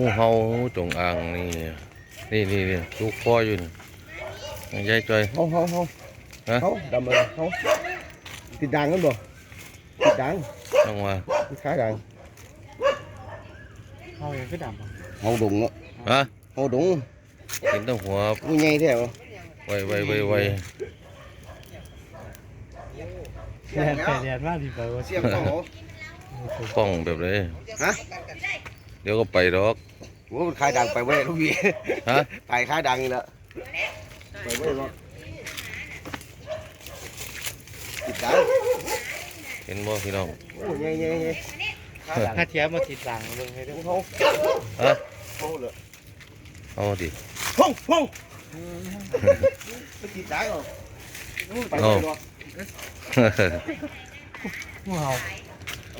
งูเห่างูจงอางนี่นี่นี่นี่ลูกคออยู่นี่ยายจอยเฮาเฮาเฮาฮะเฮาดำเลยเฮาติดดังกันบ่ติดดังต้องว่าติดขายดังเขาเองก็ดำอะเฮาดงเนาะฮะเฮาดงกินแตั้งหัวงูใหญ่แท้บ่ไวไวไวไวแดดแต่แดดมากดีกว่าเสียบเขาป้องแบบเลยฮะเดี๋ยวก็ไปดอก โอ้มันขายดังไปเว้ยลูกพี่ฮะขายขายดังนี่แหละไปเว้ยบ่ติดดังเห็นบ่พี่น้องโอ้ใหญ่ใหญ่ใหญ่ขายดังถ้าเทียบมาติดหลังลงให้ด้วยเฮาฮะเฮาเลยเอาดิห้องห้องไปติดดังเหรอไปเว้ยบ่งูเห่าเอา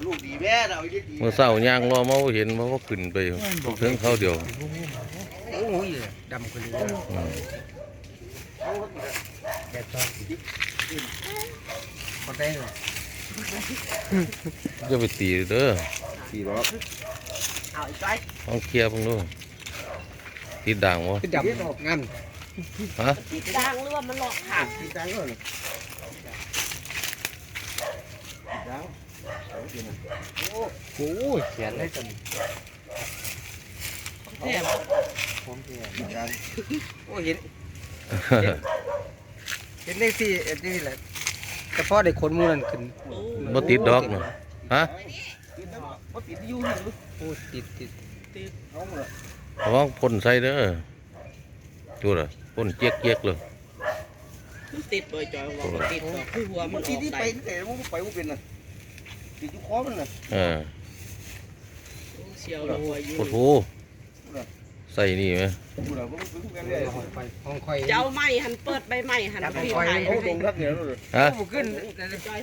ลูกดีแม่น่ะเอาดีเมื่อเช้าย่างรอมาบ่เห็นมาว่าขึ้นไปถึงเขาเดียวโอ้ยดำคนนี้อืมแดดตอนคนได้เหรอจะไปตีเด้อสี่ร้อยต้องเคลียร์เพิ่งดูติดด่างบ่ดำงั้นฮะดังหรือว่ามันหลอกค่ะติดดังเลยดัง โอ้ยเขียนได้จนแถมผมเขียนติดดังโอ้เห็นเห็นเลขที่เอ็ดนี่แหละเฉพาะได้ขนมูนั่นขึ้นบ่ติดดอกเนาะฮะติดดังบ่ติดอยู่นี่หรือโอ้ติดติดเอาหมดระวังพ่นใส่เด้อดูล่ะพ่นเจี๊ยกๆเลยติดเบยจอยว่าติดดอกคือหัวมัมันติดที่ไปได้ที่ไหนมันไปมันเป็นน่ะ ติดอยู่คอมันน่ะเออเชียวหัวอยู่โอ้โหใส่นี่ไหมกูน่ะมันเป็นกันเลยห้องไฟห้องคอยเจ้าไม้หันเปิดใบไม้หันพี่ไทยเอาตรงทักเนี่ยเลยฮะโอ้ขึ้น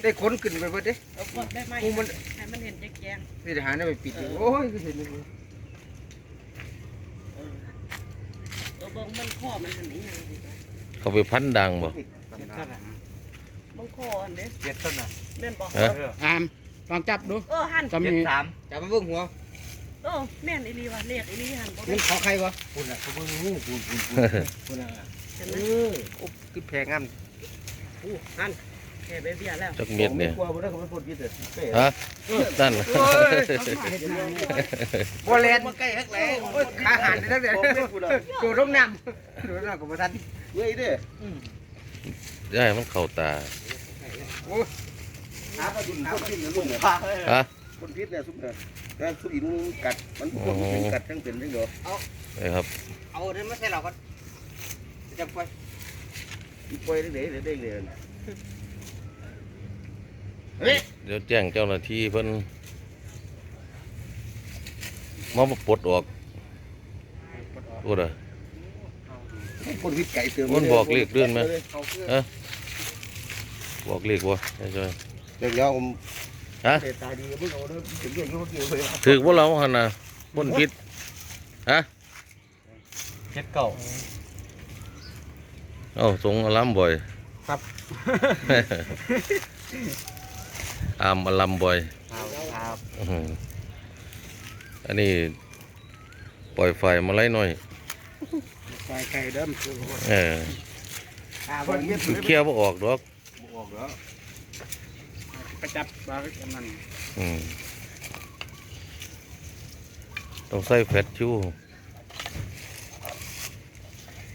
ได้ขนขึ้นไปเบิดเด้เอาเปิดใบไม้กูมันให้มันเห็นแจ้งนี่ทหารได้ไปปิดอีกโอ้ยคือเห็นเลยๆตัวเบิ่งมันข้อมันหันนี่หันเขาไปพันดังบ่เขียนต้นอะบางข้ออันเด้เขียนต้นอะแม่นบอกฮะอาม ลองจับดูเออหันจะเขียมีนสามจับมาเบิ่งหัวเออแม่นอีลีว่ะเลขอีลีหันบ่มัได้นเขาใครวะคุณน่ะเขาเพิ่งงูคุณคุณคุณน่ะเห็นไหมโอ้คือแพงงามอู้หันแค่ใบเบี้ยแล้วจักเม็ดเนี่ยกลัวบ่ได้เขาไม่พูดยี่สิบเป๊ะฮะนั่นโอ้ยบ่แลนมาใกล้ฮักแล้โอ้ยขาหันได้ตั้งแต่โดดลงน้ำโดดลงน้ำกับบ่ทันเว้ยเด้ย่ายมันเข้าตา หาปลาดุนคนพิษเนี่ยลุงเนี่ยฮะคนพิษเนี่ยซุปเนี่ยแต่ซุปอีนุ่งกัดมันคนเป็นกัดทั้งเป็นทั้งเดียวนี่ครับเอาเดินมาใส่เราก็จับไปอีปล่อยได้เด้ได้เลยเดี๋ยวแจ้งเจ้าหน้าที่เพิ่นมาปลดออกพูดอะคนพิษไก่เติมมันบอกเลขเดือนไหมเอาคือบอกเลขบ่ยายจอย เดี๋ยวผมฮะตายดีเพิ่งเอาเด้อถึงเรื่องเขาเกี่ยวเลยถือว่าเราหันน่ะพ่นพิษฮะเขียนเก่าเอ้าส่งอารามบ่อย ครับอามอารามบ่อยครับครับอื้อหืออันนี้ปล่อยไฟมาไล่หน่อยไฟไก่เดิมเออคนพิษเคลียร์บ่ออกดอกออกแล้ว กระจับมาอันนั้นอืมต้องใส่แฟตชู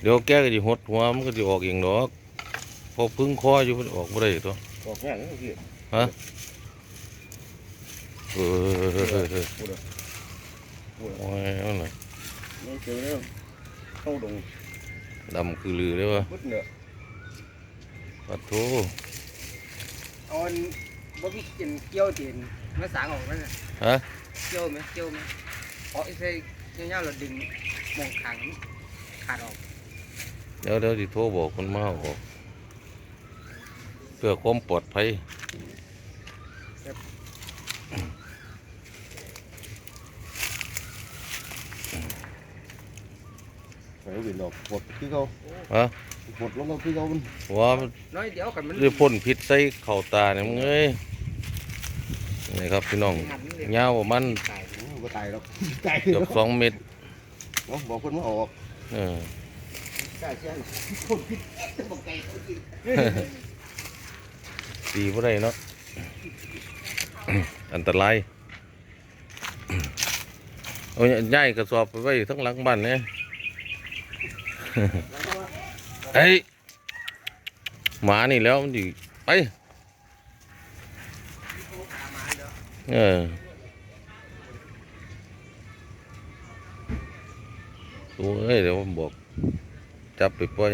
เดี๋ยวแกก็จะหดหัวมันก็จะออกเองดอกพอพึ่งคออยู่มันออกบ่ได้ตัวออกอย่างนี้พี่เออเออโอ้ยเอาหน่อยไม่เจอแล้วเข้าดงดำคือลือเลยวะพุดเนี่ยปัดโถเอาอัน บ่มีกินเกี่ยวตีนมาสางออกนั่นน่ะฮะเกี่ยวไหมเกี่ยวไหมเอาไอ้ใส่เงี้ยๆเราดึงมองขางขาดออกเดี๋ยวเดี๋ยวสิโทรบอกคนมาเอาออกเพื่อความปลอดภัยไปวิ่งออกปวดที่เขาฮะปวดลงก็ที่เขาว่าน้อยเดียวกันมันด้วยพ่นพิษใส่เข่าตาเนี่ยมึงเอ้ย นี่ครับพี่น้องหันเลยยาวประมาณตายก็ตายแล้วตายเกือบสองเมตรเอาบอกคนมาออกเออกล้าเชื่อคนพิษจะบอกไก่เขากินตีบ่ได้เนาะอันตรายเอาย้ายกระสอบไปไว้ทั้งหลังบ้านเนี่ยเฮ้ยหมานี่แล้วมันดิไป เออตัวเอ้ยเดี๋ยวผมบอก จับไปปล่อย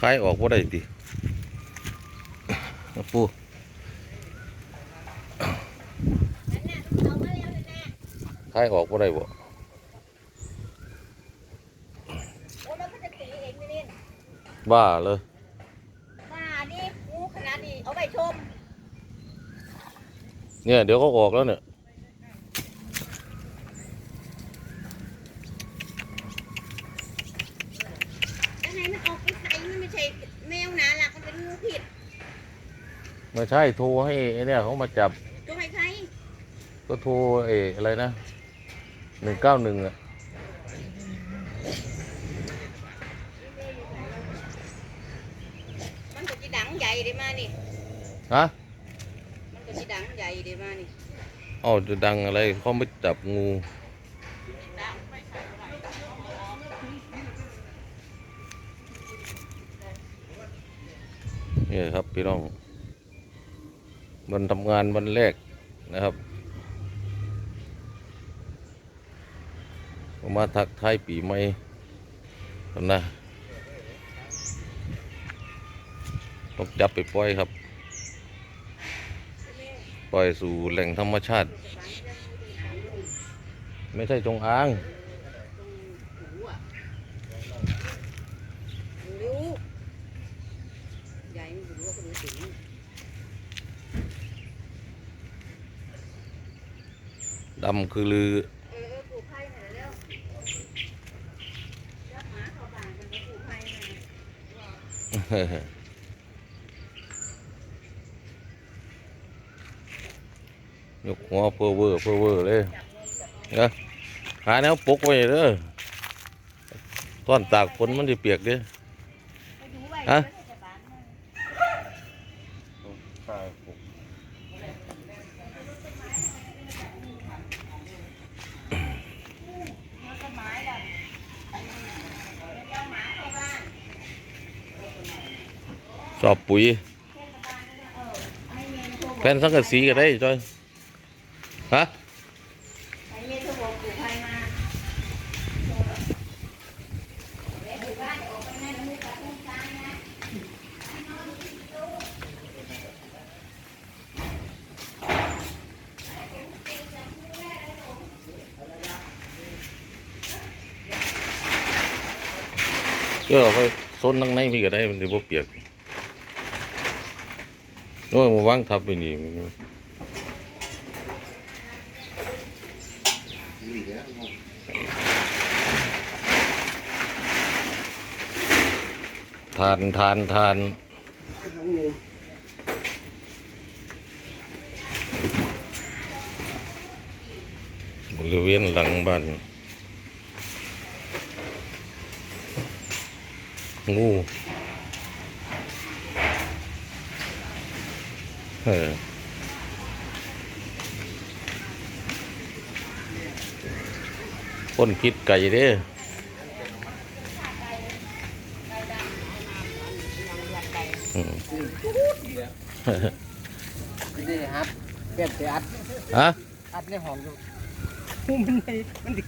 คายออกว่าได้ดิปูคายออกว่าได้บ่ โอ้แล้วก็จะตีเองไม่เล่น บ้าเลยมานี่งูขนาดนี้เอาไปชม เนี่ยเดี๋ยวก็ออกแล้วเนี่ยยังไงมันออกไปใส่มันไม่ใช่แมวนะหลักมันเป็นงูผิดไม่ใช่โทรให้ไอ้เนี่ยเขามาจับ ตัวใครใครก็โทรเอออะไรนะหนึ่งเก้าหนึ่งอะ มันก็จะดังใหญ่เดี๋ยวมานี่ ฮะมันก็จะดังใหญ่เดี๋ยวมานี่อ๋อจะดังอะไรเขาไม่จับงูนี่ครับพี่น้องวันทำงานวันแรกนะครับผมมาทักทายปีใหม่ครับนะต้องจับไปปล่อยครับ ปล่อยสู่แหล่งธรรมชาติ ไม่ใช่จงอางรู้ใหญ่ไม่รู้ว่างดำคือลือเออเออปลูกไผ่หน่อ ยกหัวเพื่อเวอร์เพื่อเวอร์เลยนะหาแนวปกไว้เด้อต้อนตากฝนมันจะเปียกเด้อไปดูไว้ฮะสอบปุ๋ยแผ่นสังกะสีก็ได้จ้อย ฮะเยอบอกปลูกไผ่มาเดี๋ยวปลูกบ้านออกไปนั่นมือกับต้นตาลนะเชื่อไปโซนดังในพี่ก็ได้มันจะบ่เปียกโอ้ยมาวางทับไปนี่ นี่แหละ ทานทานทานบริเวณหลังบ้านงูเออคนคิดไก่เด้ นี่ครับเปลี่ยนไปอัดฮะอัดในห้องอยู่โอ้มันในมันดิ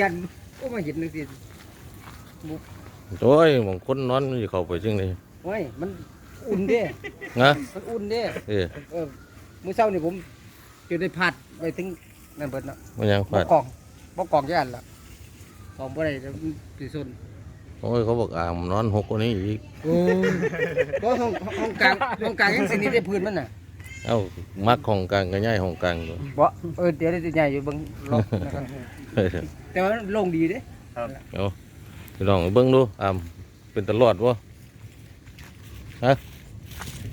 ยันโอ้มาเห็นนึงสิโอ้ยบางคนนอนมันจะเข้าไปจึงเลยโอ้ยมันอุ่นเด้นะมันอุ่นเด้เออเออมื้อเช้านี่ผมจะได้พัดไปถึงนั่นเบิดเนาะมันยังบ่ฟาดกล่องบ่กล่องย่านละกล่องบ่ได้แล้วมันสิซุน โอ้ยเขาบอกอ่ามนอนหกกว่านี้อีกโอ้บ่ห้องห้องกลางห้องกลางยังสินี่ได้พื้นมันน่ะเอ้ามักของกลางก็ย่ายของกลางด้วยบ่เออเดี๋ยวได้ใหญ่อยู่เบิ่งรอบนะครับเออแต่ว่าโล่งดีเด้เอาพี่น้องเบิ่งดูอ่ามเป็นตลอดวะ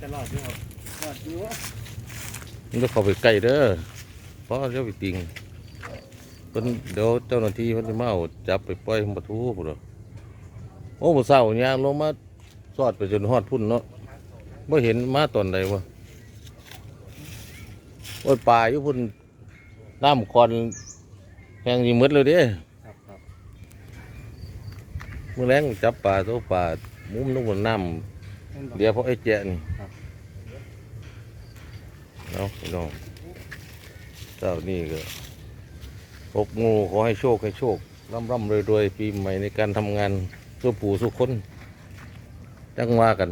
ตลอดด้วยครับรอดอยู่มันจะเข้าไปใกล้เด้อเพราะเจ้าไปติงเพิ่นเดี๋ยวเจ้าหน้าที่เพิ่นจะมาเอาจับไปปล่อยปลาทูพุ่นเนาะโอ้มื้ อ้เช้าย่างลงมาสอดไปจนฮอดพุ่นเนาะบ่เห็นมาตอนใดวะโอ้ยป่าอยู่พุ่นน้ำคอนแห้งสิหมดเลยเด้ครับครับมื้อแรงจับปลาตัวปลามุ้มนู้นน้ำเดี๋ยวพอไอ้แจนี่เอาพี่น้องเจ้านี่ก็พบงูขอให้โชคให้โชคร่ำร่ำรวยรวยปีใหม่ในการทำงาน สู้ปู่สู้คนจังว่ากัน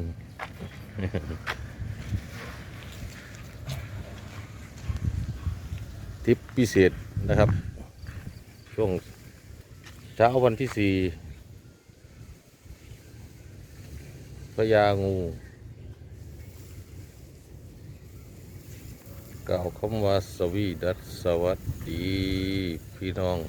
ทริปพิเศษนะครับ ช่วงเช้าวันที่สี่พญางูกล่าวคำว่าสวีดัสสวัสดี พี่น้อง